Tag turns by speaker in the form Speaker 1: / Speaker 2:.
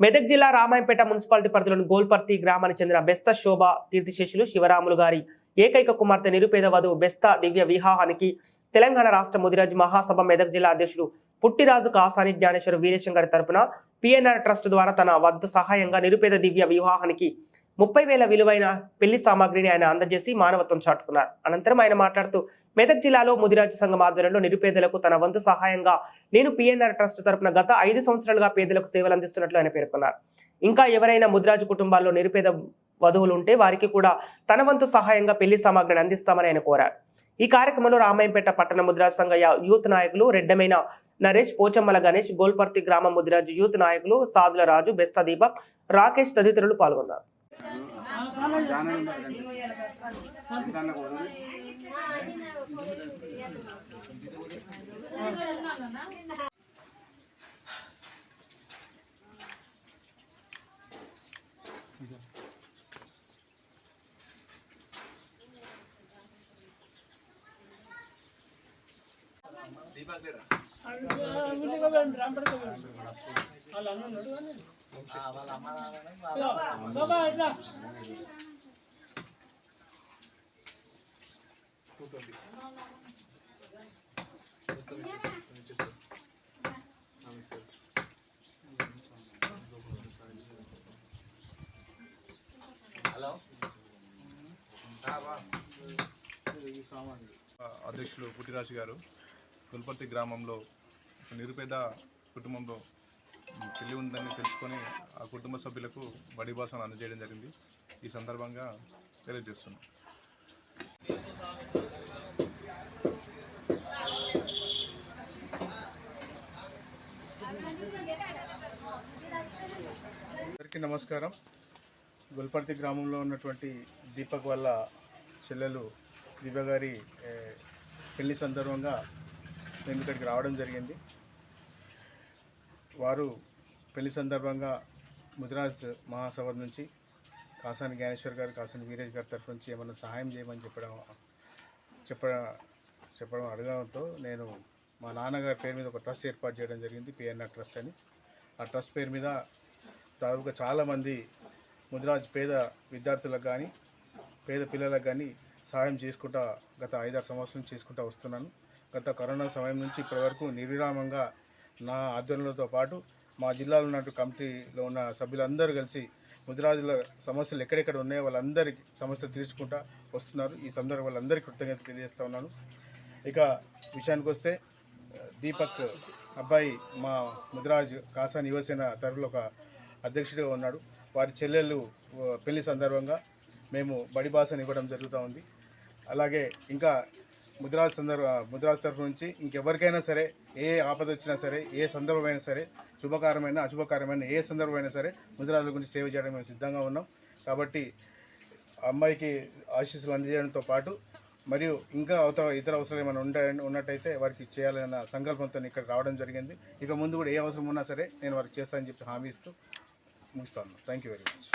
Speaker 1: మెదక్ జిల్లా రామాయంపేట మున్సిపాలిటీ పరిధిలోని గోల్పర్తి గ్రామానికి చెందిన బెస్త శోభ కీర్తిశేషులు శివరాములు గారి ఏకైక కుమార్తె నిరుపేద వధువు బెస్త దివ్య వివాహానికి తెలంగాణ రాష్ట్ర ముదిరాజ్ మహాసభ మెదక్ జిల్లా అధ్యక్షుడు పుట్టిరాజు కాసాని జ్ఞానేశ్వర వీరేశం తరపున పిఎన్ఆర్ ట్రస్ట్ ద్వారా తన వద్ద సహాయంగా నిరుపేద దివ్య వివాహానికి ముప్పై వేల విలువైన పెళ్ళి సామాగ్రిని ఆయన అందజేసి మానవత్వం చాటుకున్నారు. అనంతరం ఆయన మాట్లాడుతూ మెదక్ జిల్లాలో ముదిరాజు సంఘం ఆధ్వర్యంలో నిరుపేదలకు తన వంతు సహాయంగా నేను పిఎన్ఆర్ ట్రస్ట్ తరపున గత ఐదు సంవత్సరాలుగా పేదలకు సేవలు అందిస్తున్నట్లు ఆయన పేర్కొన్నారు. ఇంకా ఎవరైనా ముదిరాజు కుటుంబాల్లో నిరుపేద వధువులు ఉంటే వారికి కూడా తన వంతు సహాయంగా పెళ్ళి సామాగ్రిని అందిస్తామని ఆయన కోరారు. ఈ కార్యక్రమంలో రామాయంపేట పట్టణ ముద్రా సంఘ యూత్ నాయకులు రెడ్డమైన నరేష్ పోచమ్మల గణేష్ గోల్పర్తి గ్రామ ముదిరాజు యూత్ నాయకులు సాదుల రాజు బెస్తా దీపక్ రాకేష్ తదితరులు పాల్గొన్నారు.
Speaker 2: అధ్యక్షులు పుట్టిరాజు గారు గుల్పర్తి గ్రామంలో ఒక నిరుపేద కుటుంబంలో పెళ్ళి ఉందని తెలుసుకొని ఆ కుటుంబ సభ్యులకు బడి భాషను అందజేయడం జరిగింది. ఈ సందర్భంగా తెలియజేస్తున్నాం.
Speaker 3: అందరికీ నమస్కారం. గుల్పర్తి గ్రామంలో ఉన్నటువంటి దీపక్ వల్ల చెల్లెలు దివ్య గారి పెళ్ళి సందర్భంగా నేను ఇక్కడికి రావడం జరిగింది. వారు పెళ్ళి సందర్భంగా ముదిరాజ్ మహాసభ నుంచి కాసాని జ్ఞానేశ్వర్ గారు కాసాని వీరేష్ గారి తరఫు నుంచి ఏమైనా సహాయం చేయమని చెప్పడం చెప్ప చెప్పడం అడగడంతో నేను మా నాన్నగారి పేరు మీద ఒక ట్రస్ట్ ఏర్పాటు చేయడం జరిగింది పిఎన్ఆర్ ట్రస్ట్ అని. ఆ ట్రస్ట్ పేరు మీద దాదాపుగా చాలామంది ముదిరాజ్ పేద విద్యార్థులకు కానీ పేద పిల్లలకు కానీ సహాయం చేసుకుంటా గత ఐదారు సంవత్సరం చేసుకుంటా వస్తున్నాను. గత కరోనా సమయం నుంచి ఇప్పటి వరకు నిర్విరామంగా నా ఆధ్వర్యంతో పాటు మా జిల్లాలో ఉన్నట్టు కమిటీలో ఉన్న సభ్యులందరూ కలిసి ముదిరాజుల సమస్యలు ఎక్కడెక్కడ ఉన్నాయో వాళ్ళందరికీ సమస్యలు తీర్చుకుంటా వస్తున్నారు. ఈ సందర్భంగా వాళ్ళందరికీ కృతజ్ఞత తెలియజేస్తా ఉన్నాను. ఇక విషయానికి వస్తే దీపక్ అబ్బాయి మా ముదిరాజ్ కాసాని యువసేన తరఫులో ఒక అధ్యక్షుడిగా ఉన్నాడు. వారి చెల్లెళ్ళు పెళ్ళి సందర్భంగా మేము బడి భాషను ఇవ్వడం జరుగుతూ ఉంది. అలాగే ఇంకా ముద్రాజ్ సందర్భ ముద్రాజ్ తరఫు నుంచి ఇంకెవరికైనా సరే ఏ ఆపద వచ్చినా సరే ఏ సందర్భమైనా సరే శుభకారమైన అశుభకారమైన ఏ సందర్భమైనా సరే ముద్రాజుల గురించి సేవ చేయడం మేము సిద్ధంగా ఉన్నాం. కాబట్టి ఆ అమ్మాయికి ఆశీస్సులు అందజేయడంతో పాటు మరియు ఇంకా అవతల ఇతర అవసరాలు ఏమైనా ఉండ ఉన్నట్టయితే వారికి చేయాలన్న సంకల్పంతో ఇక్కడ రావడం జరిగింది. ఇక ముందు కూడా ఏ అవసరం ఉన్నా సరే నేను వారికి చేస్తానని చెప్పి హామీ ఇస్తూ ముగిస్తాను. Thank you very much